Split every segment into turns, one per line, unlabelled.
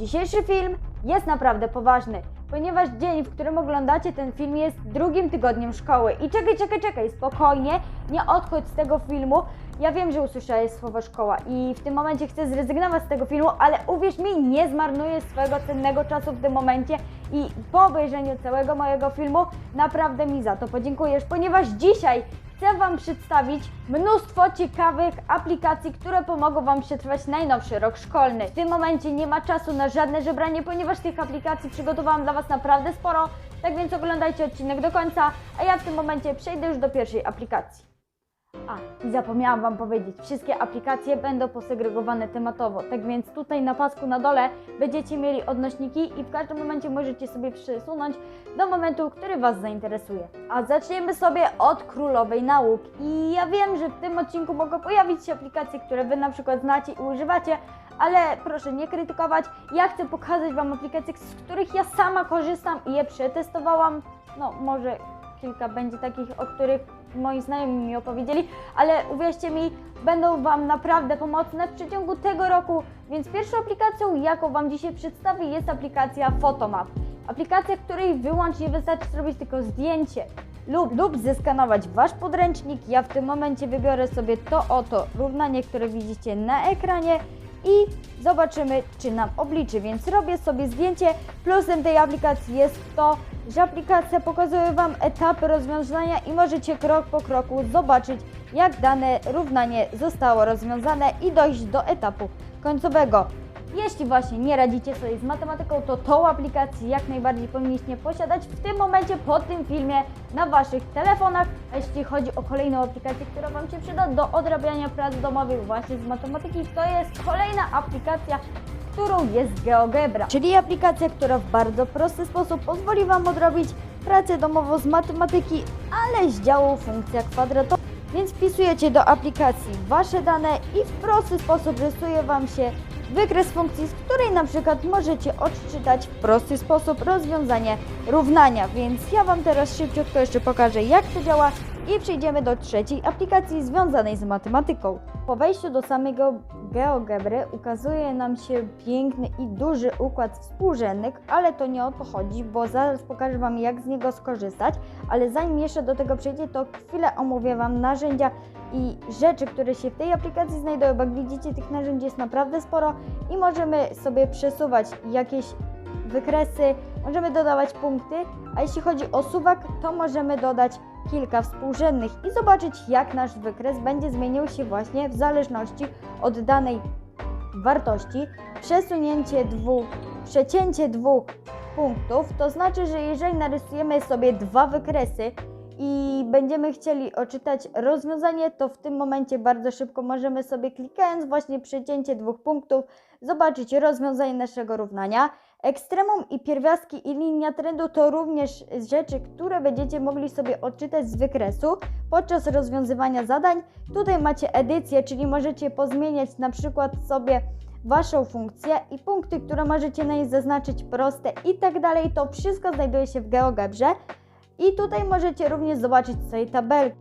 Dzisiejszy film jest naprawdę poważny, ponieważ dzień, w którym oglądacie ten film jest drugim tygodniem szkoły. I czekaj, czekaj, czekaj, spokojnie, nie odchodź z tego filmu. Ja wiem, że usłyszałeś słowo szkoła i w tym momencie chcę zrezygnować z tego filmu, ale uwierz mi, nie zmarnuję swojego cennego czasu w tym momencie i po obejrzeniu całego mojego filmu naprawdę mi za to podziękujesz, ponieważ dzisiaj chcę Wam przedstawić mnóstwo ciekawych aplikacji, które pomogą Wam przetrwać najnowszy rok szkolny. W tym momencie nie ma czasu na żadne żebranie, ponieważ tych aplikacji przygotowałam dla Was naprawdę sporo, tak więc oglądajcie odcinek do końca, a ja w tym momencie przejdę już do pierwszej aplikacji. A, i zapomniałam Wam powiedzieć, wszystkie aplikacje będą posegregowane tematowo, tak więc tutaj na pasku na dole będziecie mieli odnośniki i w każdym momencie możecie sobie przesunąć do momentu, który Was zainteresuje. A zaczniemy sobie od królowej nauk. I ja wiem, że w tym odcinku mogą pojawić się aplikacje, które Wy na przykład znacie i używacie, ale proszę nie krytykować. Ja chcę pokazać Wam aplikacje, z których ja sama korzystam i je przetestowałam. No, może kilka będzie takich, o których moi znajomi mi opowiedzieli, ale uwierzcie mi, będą Wam naprawdę pomocne w przeciągu tego roku. Więc pierwszą aplikacją, jaką Wam dzisiaj przedstawię, jest aplikacja Photomap. Aplikacja, której wyłącznie wystarczy zrobić tylko zdjęcie lub, lub zeskanować Wasz podręcznik. Ja w tym momencie wybiorę sobie to oto równanie, które widzicie na ekranie i zobaczymy, czy nam obliczy. Więc robię sobie zdjęcie. Plusem tej aplikacji jest to, że aplikacja pokazuje Wam etapy rozwiązania i możecie krok po kroku zobaczyć, jak dane równanie zostało rozwiązane i dojść do etapu końcowego. Jeśli właśnie nie radzicie sobie z matematyką, to tą aplikację jak najbardziej powinniście posiadać w tym momencie po tym filmie na Waszych telefonach. A jeśli chodzi o kolejną aplikację, która Wam się przyda do odrabiania prac domowych właśnie z matematyki, to jest kolejna aplikacja, którą jest GeoGebra, czyli aplikacja, która w bardzo prosty sposób pozwoli Wam odrobić pracę domową z matematyki, ale z działu funkcja kwadratowa. Więc wpisujecie do aplikacji Wasze dane i w prosty sposób rysuje Wam się wykres funkcji, z której na przykład możecie odczytać w prosty sposób rozwiązanie równania. Więc ja Wam teraz szybciutko jeszcze pokażę jak to działa i przejdziemy do trzeciej aplikacji związanej z matematyką. Po wejściu do samego GeoGebry ukazuje nam się piękny i duży układ współrzędnych, ale to nie o to chodzi, bo zaraz pokażę Wam jak z niego skorzystać, ale zanim jeszcze do tego przejdzie, to chwilę omówię Wam narzędzia i rzeczy, które się w tej aplikacji znajdują, bo jak widzicie tych narzędzi jest naprawdę sporo i możemy sobie przesuwać jakieś wykresy, możemy dodawać punkty, a jeśli chodzi o suwak, to możemy dodać kilka współrzędnych i zobaczyć jak nasz wykres będzie zmieniał się właśnie w zależności od danej wartości. Przesunięcie dwóch, przecięcie dwóch punktów, to znaczy, że jeżeli narysujemy sobie dwa wykresy i będziemy chcieli odczytać rozwiązanie, to w tym momencie bardzo szybko możemy sobie klikając właśnie przecięcie dwóch punktów zobaczyć rozwiązanie naszego równania. Ekstremum i pierwiastki i linia trendu to również rzeczy, które będziecie mogli sobie odczytać z wykresu podczas rozwiązywania zadań. Tutaj macie edycję, czyli możecie pozmieniać na przykład sobie Waszą funkcję i punkty, które możecie na niej zaznaczyć proste i tak dalej. To wszystko znajduje się w GeoGebrze. I tutaj możecie również zobaczyć sobie tabelkę.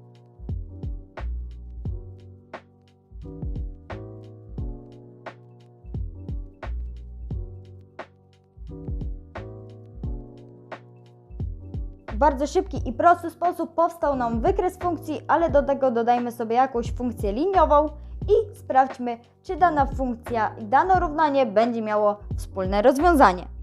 W bardzo szybki i prosty sposób powstał nam wykres funkcji, ale do tego dodajmy sobie jakąś funkcję liniową i sprawdźmy, czy dana funkcja i dane równanie będzie miało wspólne rozwiązanie.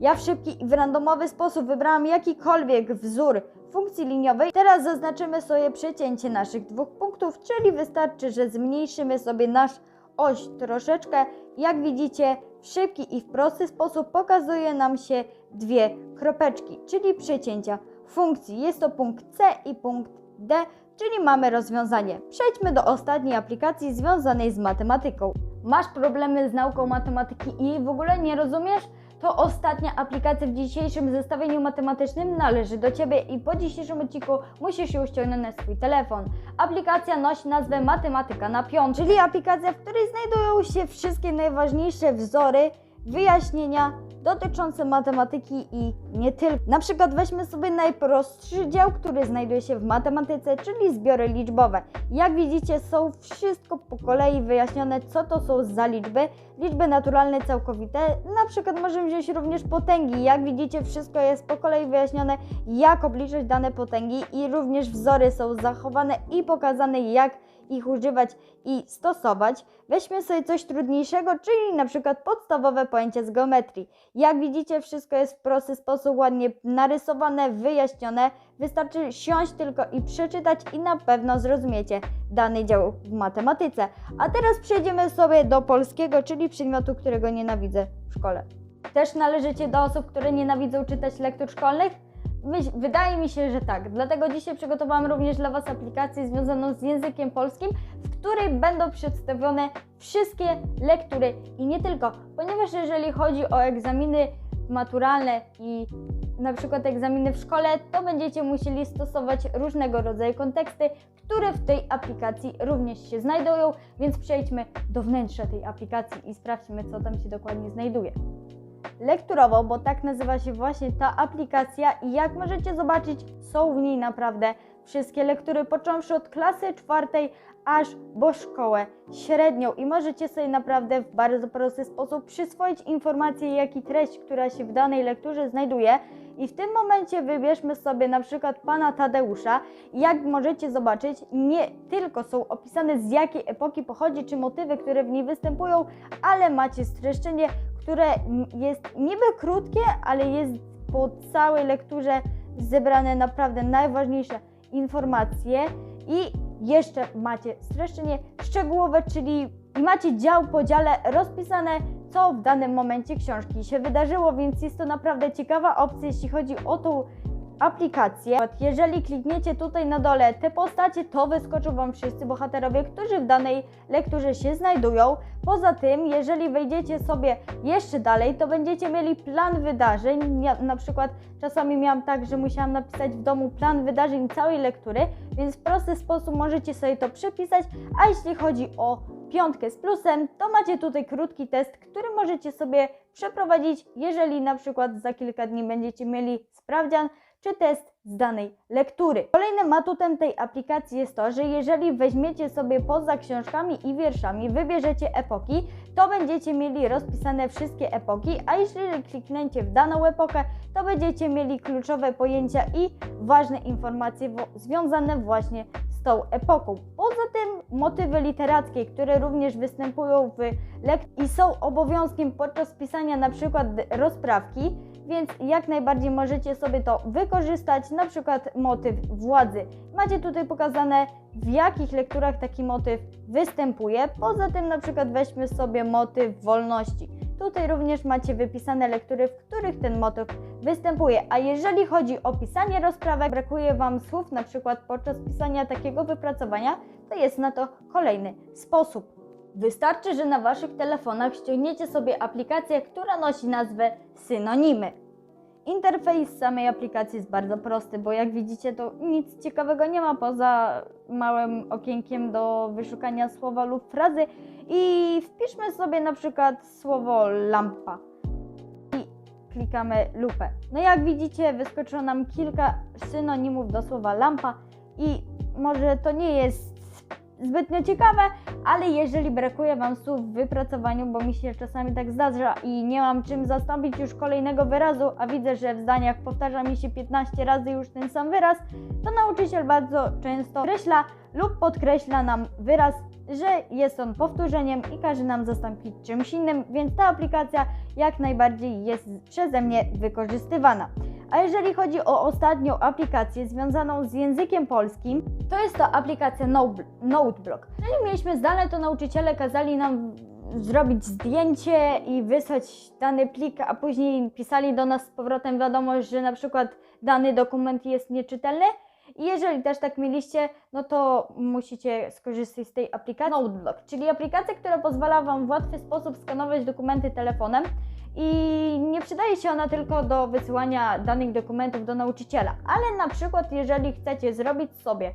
Ja w szybki i w randomowy sposób wybrałam jakikolwiek wzór funkcji liniowej. Teraz zaznaczymy sobie przecięcie naszych dwóch punktów, czyli wystarczy, że zmniejszymy sobie nasz oś troszeczkę. Jak widzicie, w szybki i w prosty sposób pokazuje nam się dwie kropeczki, czyli przecięcia funkcji. Jest to punkt C i punkt D, czyli mamy rozwiązanie. Przejdźmy do ostatniej aplikacji związanej z matematyką. Masz problemy z nauką matematyki i w ogóle nie rozumiesz? To ostatnia aplikacja w dzisiejszym zestawieniu matematycznym należy do Ciebie i po dzisiejszym odcinku musisz ją ściągnąć na swój telefon. Aplikacja nosi nazwę Matematyka na piąt, czyli aplikacja, w której znajdują się wszystkie najważniejsze wzory, wyjaśnienia dotyczące matematyki i nie tylko. Na przykład weźmy sobie najprostszy dział, który znajduje się w matematyce, czyli zbiory liczbowe. Jak widzicie, są wszystko po kolei wyjaśnione, co to są za liczby. Liczby naturalne całkowite, na przykład możemy wziąć również potęgi. Jak widzicie, wszystko jest po kolei wyjaśnione, jak obliczyć dane potęgi i również wzory są zachowane i pokazane, jak ich używać i stosować. Weźmy sobie coś trudniejszego, czyli na przykład podstawowe pojęcia z geometrii. Jak widzicie, wszystko jest w prosty sposób ładnie narysowane, wyjaśnione. Wystarczy siąść tylko i przeczytać i na pewno zrozumiecie dany dział w matematyce. A teraz przejdziemy sobie do polskiego, czyli przedmiotu, którego nienawidzę w szkole. Też należycie do osób, które nienawidzą czytać lektur szkolnych? Wydaje mi się, że tak. Dlatego dzisiaj przygotowałam również dla Was aplikację związaną z językiem polskim, w której będą przedstawione wszystkie lektury i nie tylko, ponieważ jeżeli chodzi o egzaminy maturalne i na przykład egzaminy w szkole, to będziecie musieli stosować różnego rodzaju konteksty, które w tej aplikacji również się znajdują, więc przejdźmy do wnętrza tej aplikacji i sprawdźmy, co tam się dokładnie znajduje lekturowo, bo tak nazywa się właśnie ta aplikacja i jak możecie zobaczyć, są w niej naprawdę wszystkie lektury, począwszy od klasy czwartej aż po szkołę średnią i możecie sobie naprawdę w bardzo prosty sposób przyswoić informacje, jak i treść, która się w danej lekturze znajduje. I w tym momencie wybierzmy sobie na przykład pana Tadeusza. Jak możecie zobaczyć, nie tylko są opisane z jakiej epoki pochodzi, czy motywy, które w niej występują, ale macie streszczenie, które jest niby krótkie, ale jest po całej lekturze zebrane naprawdę najważniejsze informacje i jeszcze macie streszczenie szczegółowe, czyli macie dział po dziale rozpisane, co w danym momencie książki się wydarzyło, więc jest to naprawdę ciekawa opcja, jeśli chodzi o tą aplikację. Jeżeli klikniecie tutaj na dole te postacie, to wyskoczą Wam wszyscy bohaterowie, którzy w danej lekturze się znajdują. Poza tym, jeżeli wejdziecie sobie jeszcze dalej, to będziecie mieli plan wydarzeń. Ja na przykład czasami miałam tak, że musiałam napisać w domu plan wydarzeń całej lektury, więc w prosty sposób możecie sobie to przepisać. A jeśli chodzi o piątkę z plusem, to macie tutaj krótki test, który możecie sobie przeprowadzić, jeżeli na przykład za kilka dni będziecie mieli sprawdzian czy test z danej lektury. Kolejnym atutem tej aplikacji jest to, że jeżeli weźmiecie sobie poza książkami i wierszami, wybierzecie epoki, to będziecie mieli rozpisane wszystkie epoki, a jeżeli klikniecie w daną epokę, to będziecie mieli kluczowe pojęcia i ważne informacje związane właśnie z tą epoką. Poza tym motywy literackie, które również występują w lekcji i są obowiązkiem podczas pisania przykład rozprawki, więc jak najbardziej możecie sobie to wykorzystać, na przykład motyw władzy. Macie tutaj pokazane w jakich lekturach taki motyw występuje. Poza tym na przykład weźmy sobie motyw wolności. Tutaj również macie wypisane lektury, w których ten motyw występuje. A jeżeli chodzi o pisanie rozprawek, brakuje Wam słów na przykład podczas pisania takiego wypracowania, to jest na to kolejny sposób. Wystarczy, że na Waszych telefonach ściągniecie sobie aplikację, która nosi nazwę Synonimy. Interfejs samej aplikacji jest bardzo prosty, bo jak widzicie, to nic ciekawego nie ma poza małym okienkiem do wyszukania słowa lub frazy i wpiszmy sobie na przykład słowo lampa i klikamy lupę. No jak widzicie, wyskoczyło nam kilka synonimów do słowa lampa i może to nie jest zbytnio ciekawe, ale jeżeli brakuje Wam słów w wypracowaniu, bo mi się czasami tak zdarza i nie mam czym zastąpić już kolejnego wyrazu, a widzę, że w zdaniach powtarza mi się 15 razy już ten sam wyraz, to nauczyciel bardzo często kreśla lub podkreśla nam wyraz, że jest on powtórzeniem i każe nam zastąpić czymś innym, więc ta aplikacja jak najbardziej jest przeze mnie wykorzystywana. A jeżeli chodzi o ostatnią aplikację związaną z językiem polskim, to jest to aplikacja Noteblock. Jeżeli mieliśmy zdane, to nauczyciele kazali nam zrobić zdjęcie i wysłać dany plik, a później pisali do nas z powrotem wiadomość, że na przykład dany dokument jest nieczytelny. I jeżeli też tak mieliście, no to musicie skorzystać z tej aplikacji Noteblock, czyli aplikacja, która pozwala Wam w łatwy sposób skanować dokumenty telefonem i nie przydaje się ona tylko do wysyłania danych dokumentów do nauczyciela, ale na przykład jeżeli chcecie zrobić sobie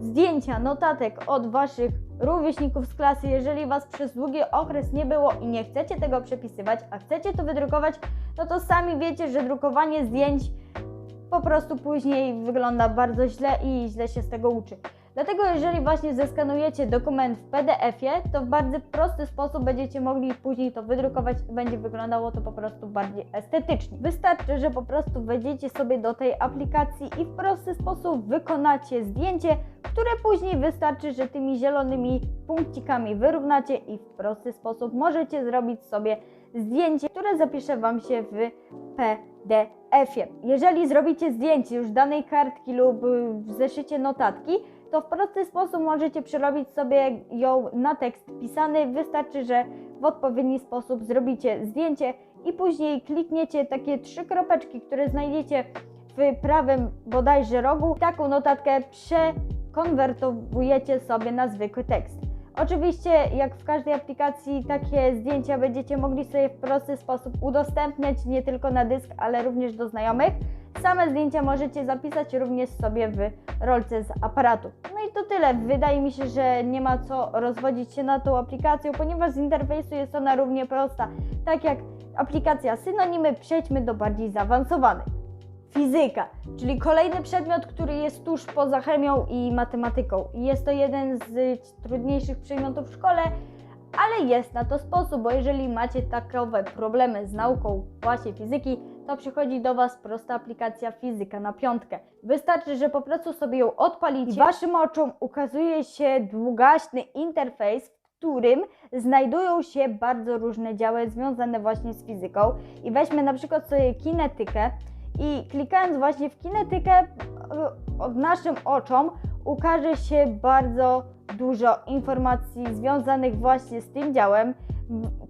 zdjęcia, notatek od Waszych rówieśników z klasy. Jeżeli Was przez długi okres nie było i nie chcecie tego przepisywać, a chcecie to wydrukować, no to sami wiecie, że drukowanie zdjęć po prostu później wygląda bardzo źle i źle się z tego uczy. Dlatego jeżeli właśnie zeskanujecie dokument w PDF-ie, to w bardzo prosty sposób będziecie mogli później to wydrukować i będzie wyglądało to po prostu bardziej estetycznie. Wystarczy, że po prostu wejdziecie sobie do tej aplikacji i w prosty sposób wykonacie zdjęcie, które później wystarczy, że tymi zielonymi punkcikami wyrównacie i w prosty sposób możecie zrobić sobie zdjęcie, które zapisze Wam się w PDF-ie. Jeżeli zrobicie zdjęcie już danej kartki lub w zeszycie notatki, to w prosty sposób możecie przerobić sobie ją na tekst pisany. Wystarczy, że w odpowiedni sposób zrobicie zdjęcie i później klikniecie takie trzy kropeczki, które znajdziecie w prawym bodajże rogu. Taką notatkę przekonwertowujecie sobie na zwykły tekst. Oczywiście, jak w każdej aplikacji, takie zdjęcia będziecie mogli sobie w prosty sposób udostępniać nie tylko na dysk, ale również do znajomych. Same zdjęcia możecie zapisać również sobie w rolce z aparatu. No i to tyle. Wydaje mi się, że nie ma co rozwodzić się na tą aplikacją, ponieważ z interfejsu jest ona równie prosta. Tak jak aplikacja Synonimy, przejdźmy do bardziej zaawansowanych. Fizyka, czyli kolejny przedmiot, który jest tuż poza chemią i matematyką. Jest to jeden z trudniejszych przedmiotów w szkole, ale jest na to sposób, bo jeżeli macie takowe problemy z nauką właśnie fizyki, to przychodzi do Was prosta aplikacja Fizyka na piątkę. Wystarczy, że po prostu sobie ją odpalicie i Waszym oczom ukazuje się długaśny interfejs, w którym znajdują się bardzo różne działy związane właśnie z fizyką. I weźmy na przykład sobie kinetykę i klikając właśnie w kinetykę, od naszym oczom ukaże się bardzo dużo informacji związanych właśnie z tym działem.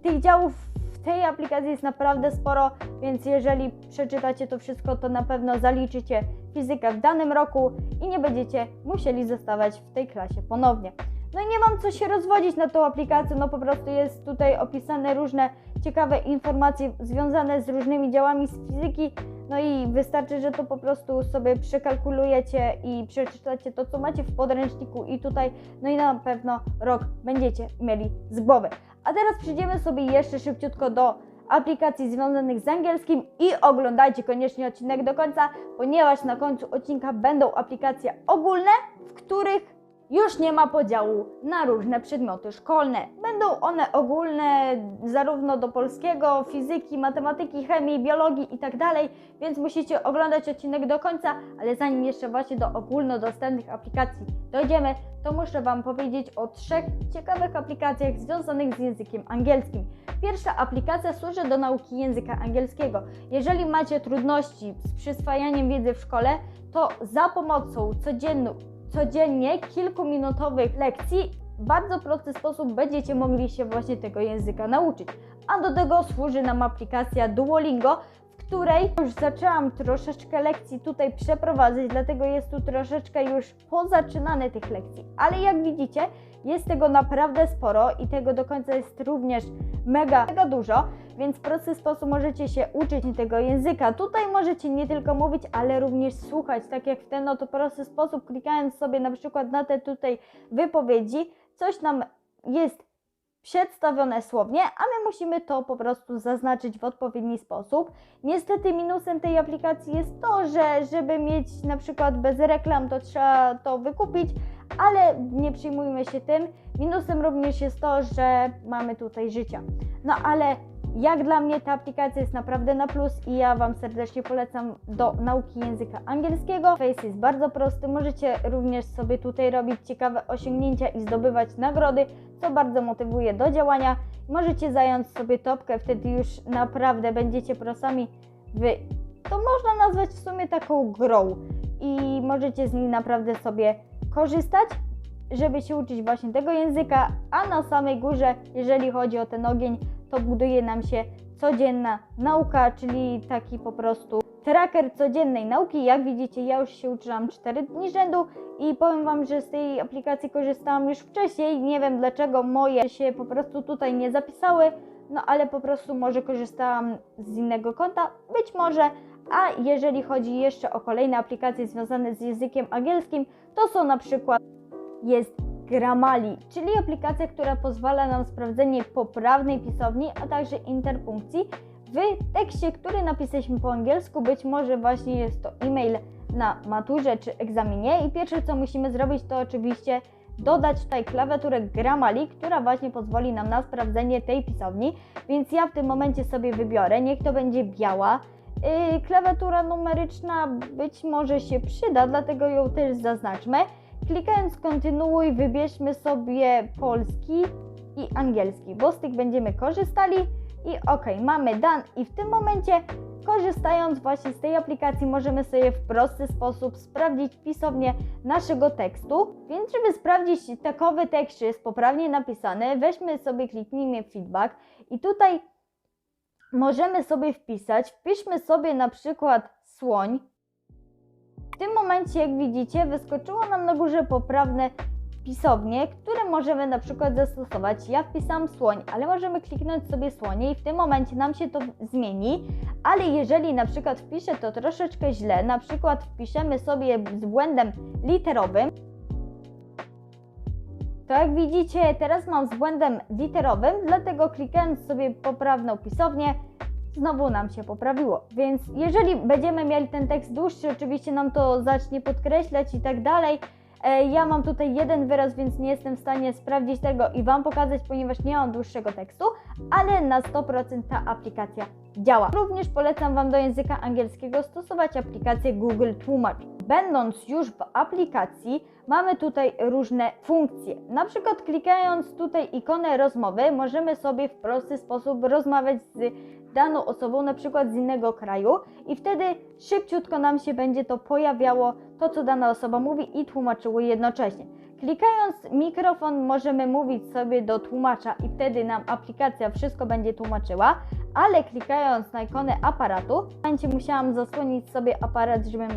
Tych działów tej aplikacji jest naprawdę sporo, więc jeżeli przeczytacie to wszystko, to na pewno zaliczycie fizykę w danym roku i nie będziecie musieli zostawać w tej klasie ponownie. No i nie mam co się rozwodzić na tą aplikację, no po prostu jest tutaj opisane różne ciekawe informacje związane z różnymi działami z fizyki, no i wystarczy, że to po prostu sobie przekalkulujecie i przeczytacie to, co macie w podręczniku i tutaj, no i na pewno rok będziecie mieli z głowy. A teraz przejdziemy sobie jeszcze szybciutko do aplikacji związanych z angielskim i oglądajcie koniecznie odcinek do końca, ponieważ na końcu odcinka będą aplikacje ogólne, w których już nie ma podziału na różne przedmioty szkolne. Będą one ogólne zarówno do polskiego, fizyki, matematyki, chemii, biologii itd., więc musicie oglądać odcinek do końca, ale zanim jeszcze właśnie do ogólnodostępnych aplikacji dojdziemy, to muszę Wam powiedzieć o trzech ciekawych aplikacjach związanych z językiem angielskim. Pierwsza aplikacja służy do nauki języka angielskiego. Jeżeli macie trudności z przyswajaniem wiedzy w szkole, to za pomocą codzienną codziennie kilkuminutowych lekcji w bardzo prosty sposób będziecie mogli się właśnie tego języka nauczyć. A do tego służy nam aplikacja Duolingo, w której już zaczęłam troszeczkę lekcji tutaj przeprowadzać, dlatego jest tu troszeczkę już pozaczynane tych lekcji. Ale jak widzicie, jest tego naprawdę sporo i tego do końca jest również mega, mega dużo, więc w prosty sposób możecie się uczyć tego języka. Tutaj możecie nie tylko mówić, ale również słuchać, tak jak w ten oto prosty sposób, klikając sobie na przykład na te tutaj wypowiedzi, coś nam jest przedstawione słownie, a my musimy to po prostu zaznaczyć w odpowiedni sposób. Niestety minusem tej aplikacji jest to, że żeby mieć na przykład bez reklam, to trzeba to wykupić, ale nie przyjmujmy się tym. Minusem również jest to, że mamy tutaj życia. No ale jak dla mnie ta aplikacja jest naprawdę na plus i ja Wam serdecznie polecam do nauki języka angielskiego. Face jest bardzo prosty, możecie również sobie tutaj robić ciekawe osiągnięcia i zdobywać nagrody, co bardzo motywuje do działania. Możecie zająć sobie topkę, wtedy już naprawdę będziecie prosami w... To można nazwać w sumie taką grą i możecie z niej naprawdę sobie korzystać, żeby się uczyć właśnie tego języka, a na samej górze, jeżeli chodzi o ten ogień, to buduje nam się codzienna nauka, czyli taki po prostu tracker codziennej nauki. Jak widzicie, ja już się uczyłam 4 dni rzędu i powiem Wam, że z tej aplikacji korzystałam już wcześniej. Nie wiem dlaczego moje się po prostu tutaj nie zapisały, no ale po prostu może korzystałam z innego konta, być może. A jeżeli chodzi jeszcze o kolejne aplikacje związane z językiem angielskim, to są na przykład jest Grammarly, czyli aplikacja, która pozwala nam sprawdzenie poprawnej pisowni, a także interpunkcji w tekście, który napisaliśmy po angielsku. Być może właśnie jest to e-mail na maturze czy egzaminie i pierwsze co musimy zrobić to oczywiście dodać tutaj klawiaturę Grammarly, która właśnie pozwoli nam na sprawdzenie tej pisowni, więc ja w tym momencie sobie wybiorę, niech to będzie biała. Yy, klawiatura numeryczna być może się przyda, dlatego ją też zaznaczmy. Klikając kontynuuj, wybierzmy sobie polski i angielski, bo z tych będziemy korzystali. I ok, mamy dan i w tym momencie korzystając właśnie z tej aplikacji możemy sobie w prosty sposób sprawdzić pisownię naszego tekstu, więc żeby sprawdzić takowy tekst, czy jest poprawnie napisany, weźmy sobie, kliknijmy feedback. I tutaj możemy sobie wpisać, wpiszmy sobie na przykład słoń. W tym momencie, jak widzicie, wyskoczyło nam na górze poprawne pisownie, które możemy na przykład zastosować. Ja wpisałam słoń, ale możemy kliknąć sobie słonie i w tym momencie nam się to zmieni, ale jeżeli na przykład wpiszę to troszeczkę źle, na przykład wpiszemy sobie z błędem literowym, to jak widzicie, teraz mam z błędem literowym, dlatego klikając sobie poprawną pisownię, znowu nam się poprawiło. Więc jeżeli będziemy mieli ten tekst dłuższy, oczywiście nam to zacznie podkreślać i tak dalej. E, Ja mam tutaj jeden wyraz, więc nie jestem w stanie sprawdzić tego i Wam pokazać, ponieważ nie mam dłuższego tekstu, ale na 100% ta aplikacja działa. Również polecam Wam do języka angielskiego stosować aplikację Google Tłumacz. Będąc już w aplikacji, mamy tutaj różne funkcje. Na przykład klikając tutaj ikonę rozmowy, możemy sobie w prosty sposób rozmawiać z daną osobą, na przykład z innego kraju i wtedy szybciutko nam się będzie to pojawiało, to co dana osoba mówi i tłumaczyło jednocześnie. Klikając mikrofon możemy mówić sobie do tłumacza i wtedy nam aplikacja wszystko będzie tłumaczyła, ale klikając na ikonę aparatu, w momencie musiałam zasłonić sobie aparat, żebym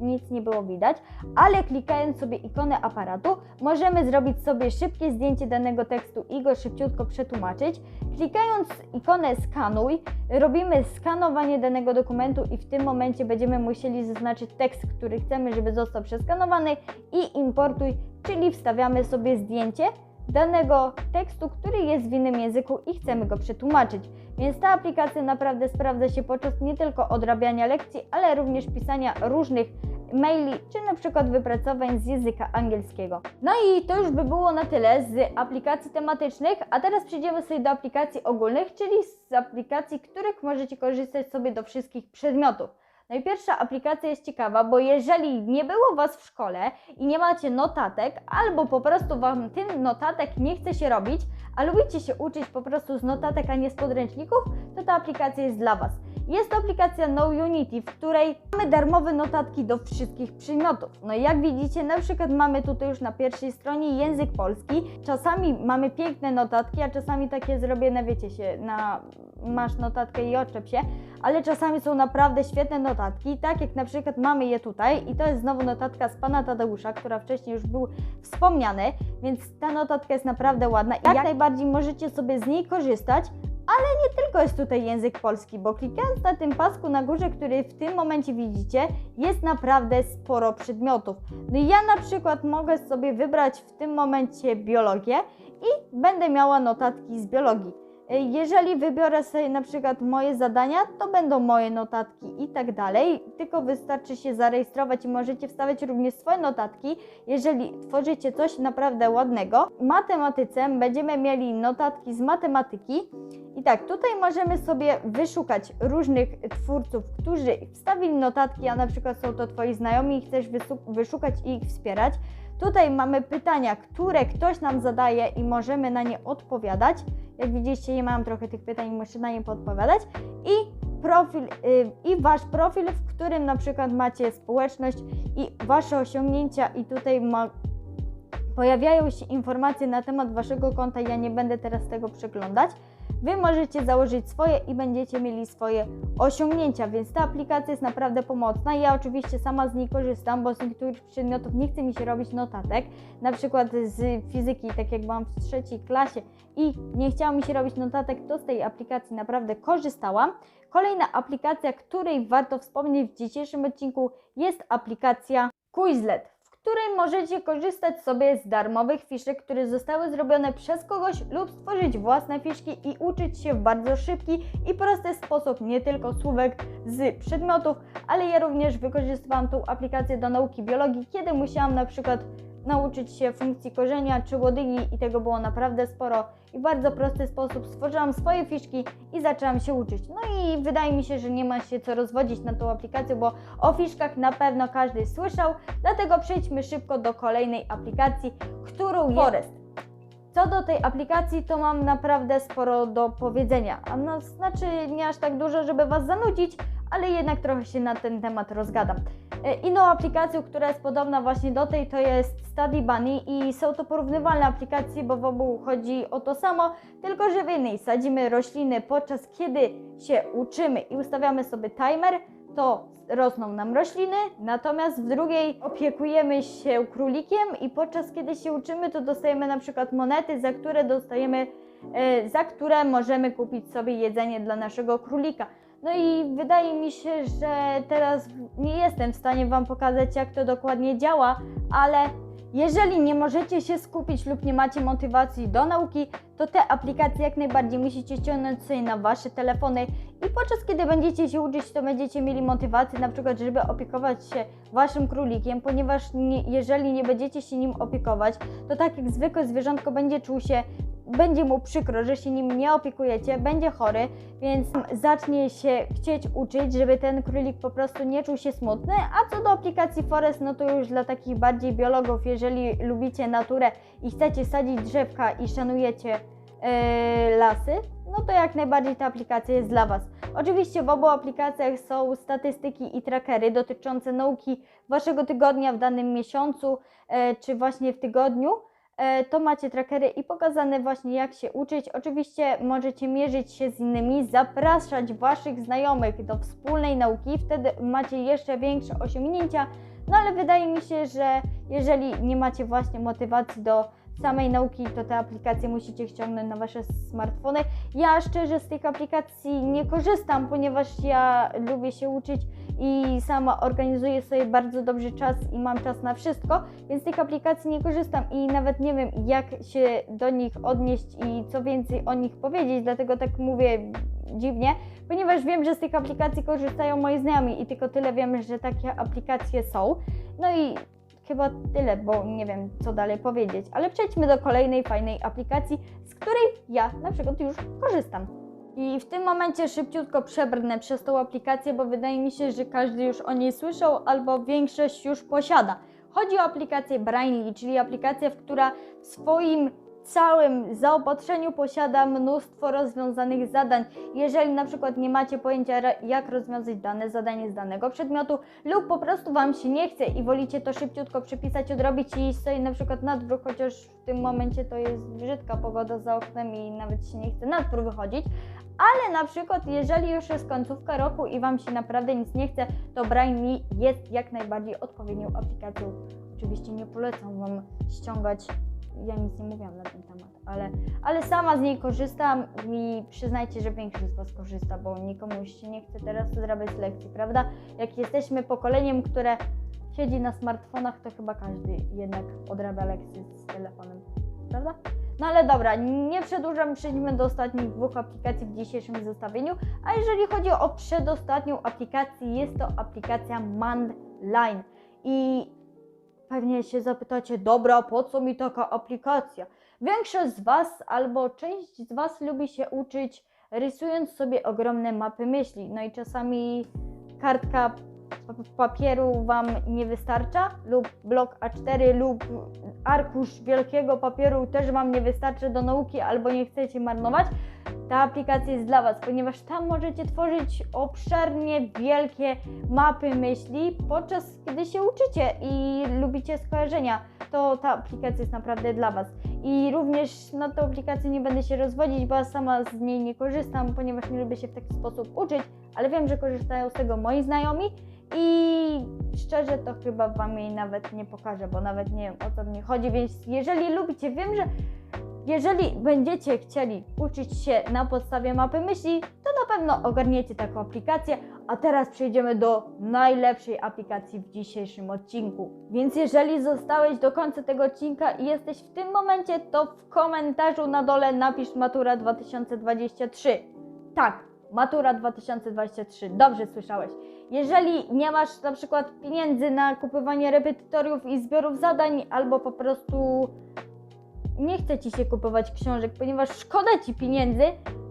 nic nie było widać, ale klikając sobie ikonę aparatu, możemy zrobić sobie szybkie zdjęcie danego tekstu i go szybciutko przetłumaczyć. Klikając ikonę skanuj, robimy skanowanie danego dokumentu i w tym momencie będziemy musieli zaznaczyć tekst, który chcemy, żeby został przeskanowany i importuj, czyli wstawiamy sobie zdjęcie danego tekstu, który jest w innym języku i chcemy go przetłumaczyć. Więc ta aplikacja naprawdę sprawdza się podczas nie tylko odrabiania lekcji, ale również pisania różnych maili, czy na przykład wypracowań z języka angielskiego. No i to już by było na tyle z aplikacji tematycznych, a teraz przejdziemy sobie do aplikacji ogólnych, czyli z aplikacji, których możecie korzystać sobie do wszystkich przedmiotów. No i pierwsza aplikacja jest ciekawa, bo jeżeli nie było Was w szkole i nie macie notatek, albo po prostu Wam tym notatek nie chce się robić, a lubicie się uczyć po prostu z notatek, a nie z podręczników, to ta aplikacja jest dla Was. Jest to aplikacja No Unity, w której mamy darmowe notatki do wszystkich przedmiotów. No i jak widzicie, na przykład mamy tutaj już na pierwszej stronie język polski. Czasami mamy piękne notatki, a czasami takie zrobione, wiecie się, na masz notatkę i oczep się, ale czasami są naprawdę świetne notatki, tak jak na przykład mamy je tutaj i to jest znowu notatka z pana Tadeusza, która wcześniej już był wspomniany, więc ta notatka jest naprawdę ładna i jak najbardziej możecie sobie z niej korzystać, ale nie tylko jest tutaj język polski, bo klikając na tym pasku na górze, który w tym momencie widzicie, jest naprawdę sporo przedmiotów. No ja na przykład mogę sobie wybrać w tym momencie biologię i będę miała notatki z biologii. Jeżeli wybiorę sobie na przykład moje zadania, to będą moje notatki i tak dalej. Tylko wystarczy się zarejestrować i możecie wstawiać również swoje notatki, jeżeli tworzycie coś naprawdę ładnego. W matematyce będziemy mieli notatki z matematyki. I tak, tutaj możemy sobie wyszukać różnych twórców, którzy wstawili notatki, a na przykład są to Twoi znajomi i chcesz wyszukać i ich wspierać. Tutaj mamy pytania, które ktoś nam zadaje i możemy na nie odpowiadać. Jak widzicie, ja mam trochę tych pytań, muszę na nie podpowiadać. I profil, y, i wasz profil, w którym na przykład macie społeczność i wasze osiągnięcia i tutaj ma, pojawiają się informacje na temat waszego konta. Ja nie będę teraz tego przeglądać. Wy możecie założyć swoje i będziecie mieli swoje osiągnięcia, więc ta aplikacja jest naprawdę pomocna. Ja oczywiście sama z niej korzystam, bo z niektórych przedmiotów nie chce mi się robić notatek, na przykład z fizyki, tak jak byłam w trzeciej klasie i nie chciało mi się robić notatek, to z tej aplikacji naprawdę korzystałam. Kolejna aplikacja, której warto wspomnieć w dzisiejszym odcinku jest aplikacja Quizlet, której możecie korzystać sobie z darmowych fiszek, które zostały zrobione przez kogoś lub stworzyć własne fiszki i uczyć się w bardzo szybki i prosty sposób nie tylko słówek z przedmiotów, ale ja również wykorzystywałam tą aplikację do nauki biologii, kiedy musiałam na przykład nauczyć się funkcji korzenia czy łodygi i tego było naprawdę sporo i w bardzo prosty sposób stworzyłam swoje fiszki i zaczęłam się uczyć. No i wydaje mi się, że nie ma się co rozwodzić na tą aplikację, bo o fiszkach na pewno każdy słyszał, dlatego przejdźmy szybko do kolejnej aplikacji, którą Forest. Co do tej aplikacji, to mam naprawdę sporo do powiedzenia. A no, znaczy nie aż tak dużo, żeby Was zanudzić, ale jednak trochę się na ten temat rozgadam. E, Inną aplikacją, która jest podobna właśnie do tej, to jest Study Bunny i są to porównywalne aplikacje, bo w obu chodzi o to samo, tylko że w jednej sadzimy rośliny podczas kiedy się uczymy i ustawiamy sobie timer, to rosną nam rośliny, natomiast w drugiej opiekujemy się królikiem i podczas kiedy się uczymy, to dostajemy na przykład monety, za które dostajemy, e, za które możemy kupić sobie jedzenie dla naszego królika. No i wydaje mi się, że teraz nie jestem w stanie Wam pokazać, jak to dokładnie działa, ale jeżeli nie możecie się skupić lub nie macie motywacji do nauki, to te aplikacje jak najbardziej musicie ściągnąć sobie na Wasze telefony i podczas kiedy będziecie się uczyć, to będziecie mieli motywację na przykład, żeby opiekować się Waszym królikiem, ponieważ nie, jeżeli nie będziecie się nim opiekować, to tak jak zwykłe zwierzątko będzie czuł się będzie mu przykro, że się nim nie opiekujecie, będzie chory, więc zacznie się chcieć uczyć, żeby ten królik po prostu nie czuł się smutny. A co do aplikacji Forest, no to już dla takich bardziej biologów, jeżeli lubicie naturę i chcecie sadzić drzewka i szanujecie yy, lasy, no to jak najbardziej ta aplikacja jest dla Was. Oczywiście w obu aplikacjach są statystyki i trackery dotyczące nauki Waszego tygodnia w danym miesiącu, e, czy właśnie w tygodniu e, to macie trackery i pokazane właśnie jak się uczyć. Oczywiście możecie mierzyć się z innymi, zapraszać Waszych znajomych do wspólnej nauki, wtedy macie jeszcze większe osiągnięcia. No ale wydaje mi się, że jeżeli nie macie właśnie motywacji do samej nauki, to te aplikacje musicie ściągnąć na Wasze smartfony. Ja szczerze z tych aplikacji nie korzystam, ponieważ ja lubię się uczyć i sama organizuję sobie bardzo dobrze czas i mam czas na wszystko, więc z tych aplikacji nie korzystam i nawet nie wiem, jak się do nich odnieść i co więcej o nich powiedzieć, dlatego tak mówię dziwnie, ponieważ wiem, że z tych aplikacji korzystają moi znajomi i tylko tyle wiem, że takie aplikacje są. No i chyba tyle, bo nie wiem, co dalej powiedzieć. Ale przejdźmy do kolejnej fajnej aplikacji, z której ja na przykład już korzystam. I w tym momencie szybciutko przebrnę przez tą aplikację, bo wydaje mi się, że każdy już o niej słyszał albo większość już posiada. Chodzi o aplikację Brainly, czyli aplikację, która w swoim całym zaopatrzeniu posiada mnóstwo rozwiązanych zadań. Jeżeli na przykład nie macie pojęcia, jak rozwiązać dane zadanie z danego przedmiotu, lub po prostu Wam się nie chce i wolicie to szybciutko przepisać, odrobić i iść sobie na przykład na dwór, chociaż w tym momencie to jest brzydka pogoda za oknem i nawet się nie chce na dwór wychodzić, ale na przykład jeżeli już jest końcówka roku i Wam się naprawdę nic nie chce, to Brain.me jest jak najbardziej odpowiednią aplikacją. Oczywiście nie polecam Wam ściągać ja nic nie mówiłam na ten temat, ale, ale sama z niej korzystam i przyznajcie, że większość z Was korzysta, bo nikomu się nie chce teraz odrabiać lekcji, prawda? Jak jesteśmy pokoleniem, które siedzi na smartfonach, to chyba każdy jednak odrabia lekcje z telefonem, prawda? No ale dobra, nie przedłużam, przejdźmy do ostatnich dwóch aplikacji w dzisiejszym zestawieniu. A jeżeli chodzi o przedostatnią aplikację, jest to aplikacja Mandline. I Pewnie się zapytacie, dobra, po co mi taka aplikacja? Większość z Was albo część z Was lubi się uczyć rysując sobie ogromne mapy myśli. No i czasami kartka papieru Wam nie wystarcza, lub blok A4, lub arkusz wielkiego papieru też Wam nie wystarczy do nauki, albo nie chcecie marnować. Ta aplikacja jest dla Was, ponieważ tam możecie tworzyć obszernie wielkie mapy myśli, podczas kiedy się uczycie i lubicie skojarzenia. To ta aplikacja jest naprawdę dla Was. I również na tą aplikację nie będę się rozwodzić, bo ja sama z niej nie korzystam, ponieważ nie lubię się w taki sposób uczyć, ale wiem, że korzystają z tego moi znajomi i szczerze to chyba Wam jej nawet nie pokażę, bo nawet nie wiem o co niej chodzi, więc jeżeli lubicie, wiem, że jeżeli będziecie chcieli uczyć się na podstawie mapy myśli, to na pewno ogarniecie taką aplikację. A teraz przejdziemy do najlepszej aplikacji w dzisiejszym odcinku. Więc jeżeli zostałeś do końca tego odcinka i jesteś w tym momencie, to w komentarzu na dole napisz Matura 2023. Tak, Matura 2023. Dobrze słyszałeś. Jeżeli nie masz na przykład pieniędzy na kupowanie repetytoriów i zbiorów zadań, albo po prostu nie chce ci się kupować książek, ponieważ szkoda ci pieniędzy,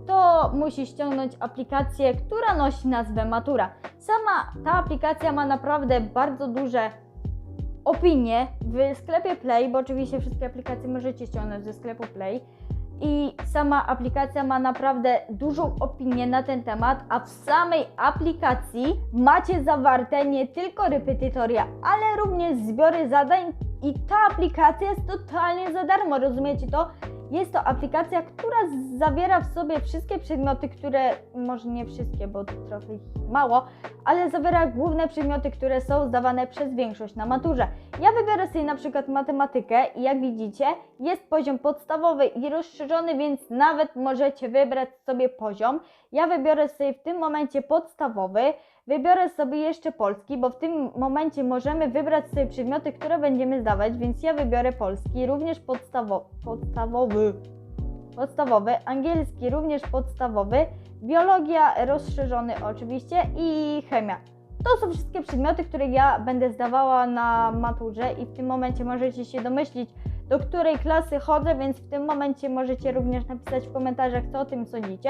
to musisz ściągnąć aplikację, która nosi nazwę Matura. Sama ta aplikacja ma naprawdę bardzo duże opinie w sklepie Play, bo oczywiście wszystkie aplikacje możecie ściągnąć ze sklepu Play. I sama aplikacja ma naprawdę dużą opinię na ten temat, a w samej aplikacji macie zawarte nie tylko repetytoria, ale również zbiory zadań i ta aplikacja jest totalnie za darmo, rozumiecie to? Jest to aplikacja, która zawiera w sobie wszystkie przedmioty, które, może nie wszystkie, bo trochę ich mało, ale zawiera główne przedmioty, które są zdawane przez większość na maturze. Ja wybiorę sobie na przykład matematykę i jak widzicie, jest poziom podstawowy i rozszerzony, więc nawet możecie wybrać sobie poziom. Ja wybiorę sobie w tym momencie podstawowy, wybiorę sobie jeszcze polski, bo w tym momencie możemy wybrać sobie przedmioty, które będziemy zdawać, więc ja wybiorę polski, również podstawo podstawowy. Podstawowy, angielski również podstawowy, biologia rozszerzony oczywiście i chemia. To są wszystkie przedmioty, które ja będę zdawała na maturze i w tym momencie możecie się domyślić, do której klasy chodzę, więc w tym momencie możecie również napisać w komentarzach, co o tym sądzicie.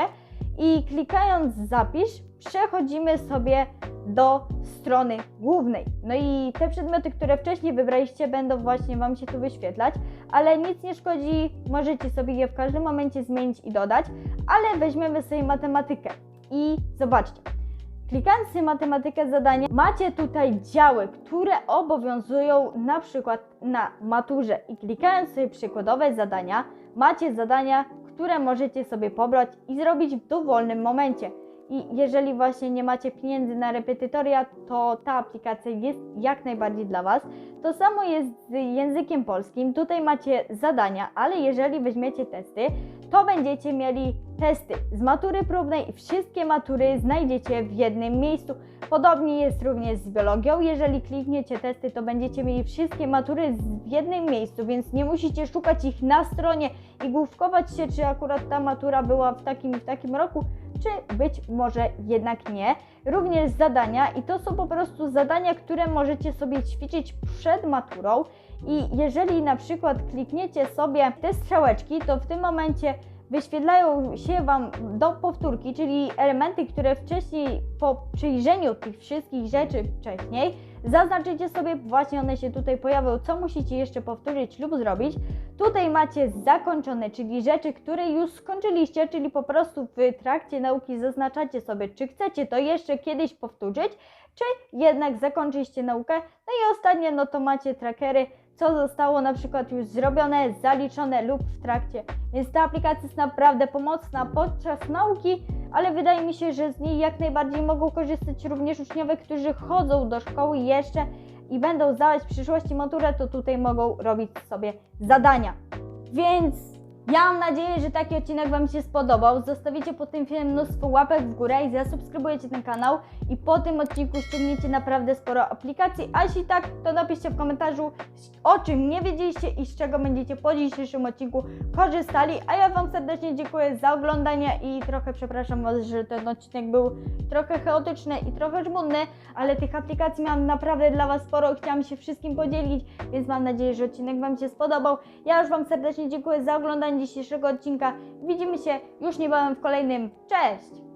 I klikając zapisz, przechodzimy sobie do strony głównej. No i te przedmioty, które wcześniej wybraliście, będą właśnie Wam się tu wyświetlać, ale nic nie szkodzi, możecie sobie je w każdym momencie zmienić i dodać, ale weźmiemy sobie matematykę i zobaczcie. Klikając sobie matematykę zadania, macie tutaj działy, które obowiązują na przykład na maturze i klikając sobie przykładowe zadania, macie zadania, które możecie sobie pobrać i zrobić w dowolnym momencie. I jeżeli właśnie nie macie pieniędzy na repetytoria, to ta aplikacja jest jak najbardziej dla Was. To samo jest z językiem polskim. Tutaj macie zadania, ale jeżeli weźmiecie testy, to będziecie mieli testy z matury próbnej i wszystkie matury znajdziecie w jednym miejscu. Podobnie jest również z biologią. Jeżeli klikniecie testy, to będziecie mieli wszystkie matury w jednym miejscu, więc nie musicie szukać ich na stronie i główkować się, czy akurat ta matura była w takim i w takim roku, czy być może jednak nie. Również zadania i to są po prostu zadania, które możecie sobie ćwiczyć przed maturą i jeżeli na przykład klikniecie sobie te strzałeczki, to w tym momencie wyświetlają się Wam do powtórki, czyli elementy, które wcześniej po przyjrzeniu tych wszystkich rzeczy wcześniej zaznaczycie sobie, właśnie one się tutaj pojawią, co musicie jeszcze powtórzyć lub zrobić. Tutaj macie zakończone, czyli rzeczy, które już skończyliście, czyli po prostu w trakcie nauki zaznaczacie sobie, czy chcecie to jeszcze kiedyś powtórzyć, czy jednak zakończyliście naukę. No i ostatnie, no to macie trackery, co zostało na przykład już zrobione, zaliczone lub w trakcie. Więc ta aplikacja jest naprawdę pomocna podczas nauki, ale wydaje mi się, że z niej jak najbardziej mogą korzystać również uczniowie, którzy chodzą do szkoły jeszcze i będą zdawać w przyszłości maturę, to tutaj mogą robić sobie zadania. Więc ja mam nadzieję, że taki odcinek Wam się spodobał. Zostawicie po tym filmie mnóstwo łapek w górę i zasubskrybujecie ten kanał. I po tym odcinku ściągniecie naprawdę sporo aplikacji. A jeśli tak, to napiszcie w komentarzu, o czym nie wiedzieliście i z czego będziecie po dzisiejszym odcinku korzystali. A ja Wam serdecznie dziękuję za oglądanie i trochę przepraszam Was, że ten odcinek był trochę chaotyczny i trochę żmudny, ale tych aplikacji mam naprawdę dla Was sporo. Chciałam się wszystkim podzielić, więc mam nadzieję, że odcinek Wam się spodobał. Ja już Wam serdecznie dziękuję za oglądanie dzisiejszego odcinka. Widzimy się już niebawem w kolejnym. Cześć!